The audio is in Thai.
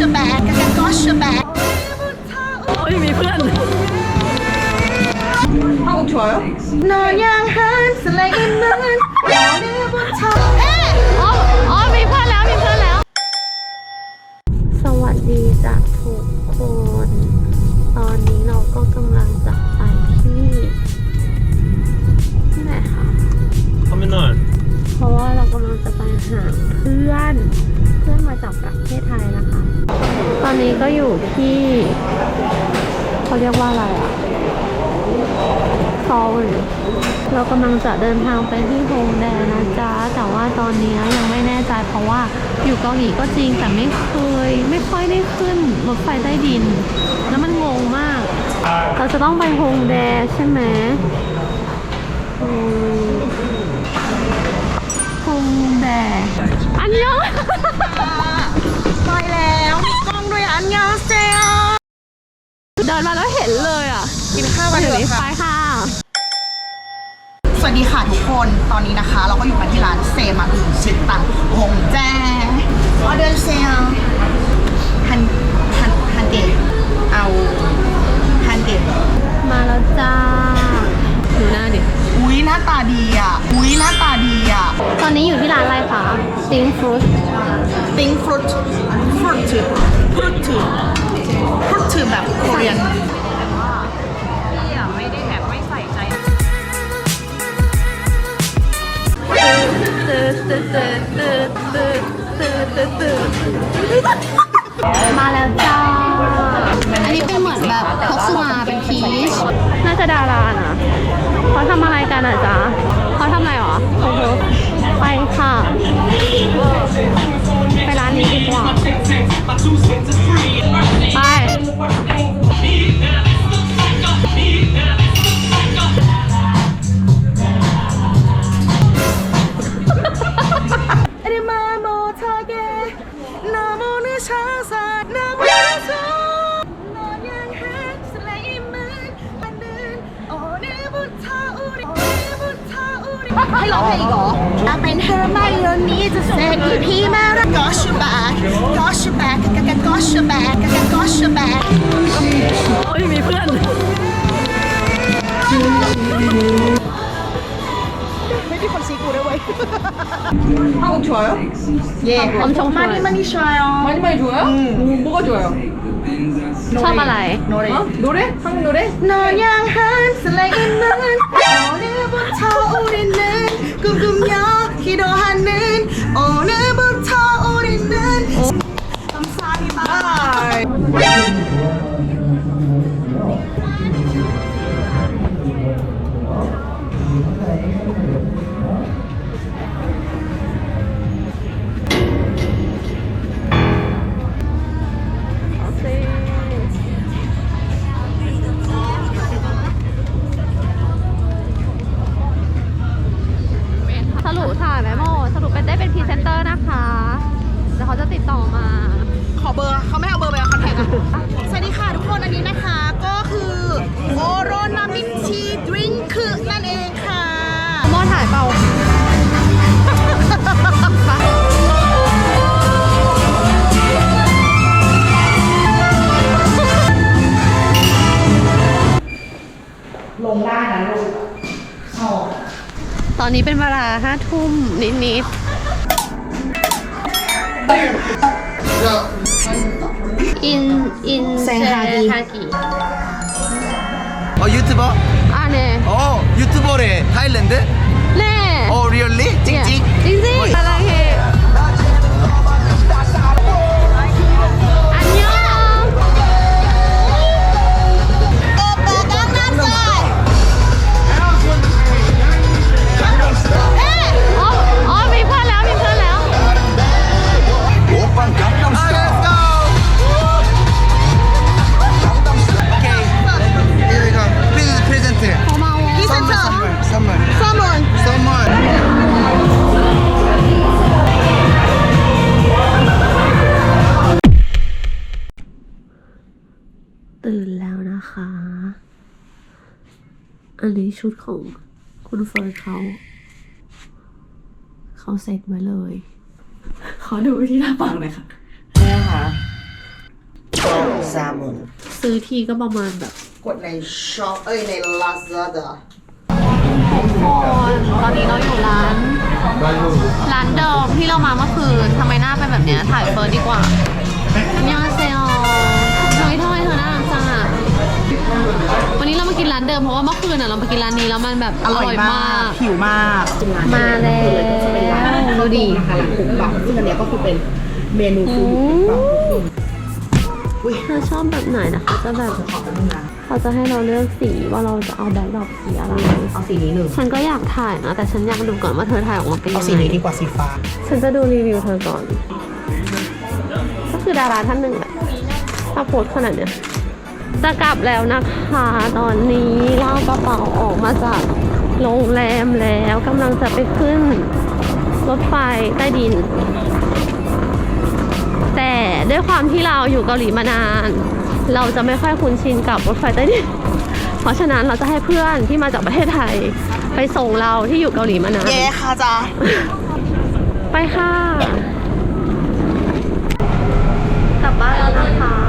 your back กะกะ got your back โอ้ยมีเพื่อน 한국 좋아요? 너 향한 설레임은 오늘부터 에! อ๋ออ๋อมีเพื่อนแล้วมีเพื่อนแล้ว สวัสดีจากทุกคน ตอนนี้เราก็กำลังจะไปที่ที่ไหนคะ 터미널 เพราะว่าเรากำลังจะไปหาเพื่อน เพื่อนมาจากประเทศไทยนะคะ ตอนนี้ก็อยู่ที่เขาเรียกว่าอะไรอะซอลเรากำลังจะเดินทางไปที่โฮงแดนะจ๊ะ แต่ว่าตอนนี้ยังไม่แน่ใจเพราะว่าอยู่เกาหลีก็จริงแต่ไม่เคย ไม่ค่อยได้ขึ้นรถไฟใต้ดิน แล้วมันงงมาก เราจะต้องไปโฮงแดใช่ไหมอืมฮงแดอันยอง ดินมาแล้วเห็นเลยอะกินข้าวกันเถถึงอะไปค่ะค่ะ สวัสดีค่ะทุกคน ตอนนี้นะคะ เราก็อยู่กันที่ร้านเซมาอึชิตังหงแจออเดอร์เซลฮันฮันฮันเดเอาฮันเดมาแล้วจ้าดูหน้าดิ อุ้ยหน้าตาดีอะ อุ้ยหน้าตาดีอะ ตอนนี้อยู่ที่ร้านอะไรคะซิงฟรุตติงฟรุตฟรุตถือฟรุต ถือฟรุตถือแบบโคเรียนตื่นตื่นตื่นตื่นตื่นตื่นตื่นตื่นมาแล้วจ้า อันนี้เป็นเหมือนแบบพกสุมาเป็นพีช น่าจะดารานะเขาทำอะไรกันอะจ๊ะเขาทำอะไรหรอโอ้โหไปค่ะ 너무 늦어서 너무 늦어 너 향한 설레임은 만든 오늘부터 우리 오늘부터 우리 ให้ร้องเพลงอีกเหรออยากเป็นเธอไม่เดี๋ยวนี้จะเสกอีพีมารัก Got your back Got your back กะกะ Got your back กะกะ Got your back โอ้ยมีเพื่อน 한 한국 좋아요? 예, 아, 엄청 많이 좋아요. 많이 좋아요. 많이 많이 좋아요? 음. 음 뭐가 좋아요? 차마라의 노래. 어? 노래? 한국 노래? 너양 한 슬레이는 오늘부터 우리는 꿈꾸며 기도하는 오늘부터 우리는 어. 감사합니다. 아. อนนี้เป็นเวลาห้าทุ่มนิดๆอินอิน แซงฮากี ฮากี 어 유튜버? อ่าเน่ 어 유튜버래 타일랜드? ตื่นแล้วนะคะ อันนี้ชุดของคุณเฟิร์นเขา เขาเซ็ตไว้เลย ขอดูวิธีทาปากหน่อยค่ะ เนี่ยค่ะแซลมอนซื้อทีก็ประมาณแบบกดในช็อปเอ้ยใน Lazada คนตอนนี้เราอยู่ร้าน ร้านเดิมที่เรามาเมื่อคืนทำไมหน้าเป็นแบบเนี้ยถ่ายเฟิร์สดีกว่าอันยอง กินร้านเดิมเพราะว่าเมื่อคืนอะเรามากินร้านนี้แล้วมันแบบอร่อยมากหิวมากมาแล้วดูดินะคะร้านคุกบังซึ่งอันเนี้ยก็คือเป็นเมนูอืฟู้ดมเธอชอบแบบไหนนะคะจะแบบเขาจะให้เราเลือกสีว่าเราจะเอาแบ็คดรอปสีอะไรเอาสีนี้หนึ่งฉันก็อยากถ่ายนะแต่ฉันอยากดูก่อนว่าเธอถ่ายออกมาเป็นยัเอางสีไงนี้ดีกว่าสีฟ้า ฉันจะดูรีวิวเธอก่อน ก็คือดาราท่านหนึ่งแหละถ้าโพสต์ขนาดเนี้ย จะกลับแล้วนะคะ ตอนนี้ลากกระเป๋าออกมาจากโรงแรมแล้วกำลังจะไปขึ้นรถไฟใต้ดิน แต่ด้วยความที่เราอยู่เกาหลีมานาน เราจะไม่ค่อยคุ้นชินกับรถไฟใต้ดิน เพราะฉะนั้นเราจะให้เพื่อนที่มาจากประเทศไทย ไปส่งเราที่อยู่เกาหลีมานาน เย้ค่ะจ้าไปค่ะ กลับบ้านแล้วนะคะ